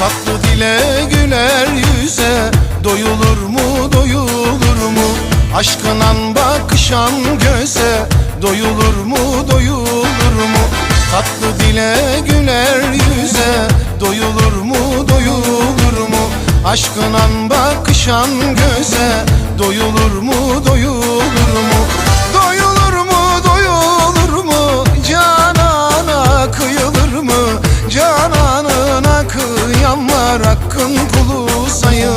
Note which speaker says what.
Speaker 1: Tatlı dile güler yüze Doyulur mu doyulur mu? Aşkınan bakışan göze Doyulur mu doyulur mu? Tatlı dile güler yüze Doyulur mu doyulur mu? Aşkınan bakışan göze Doyulur mu doyulur mu? var hakkın kulu sayın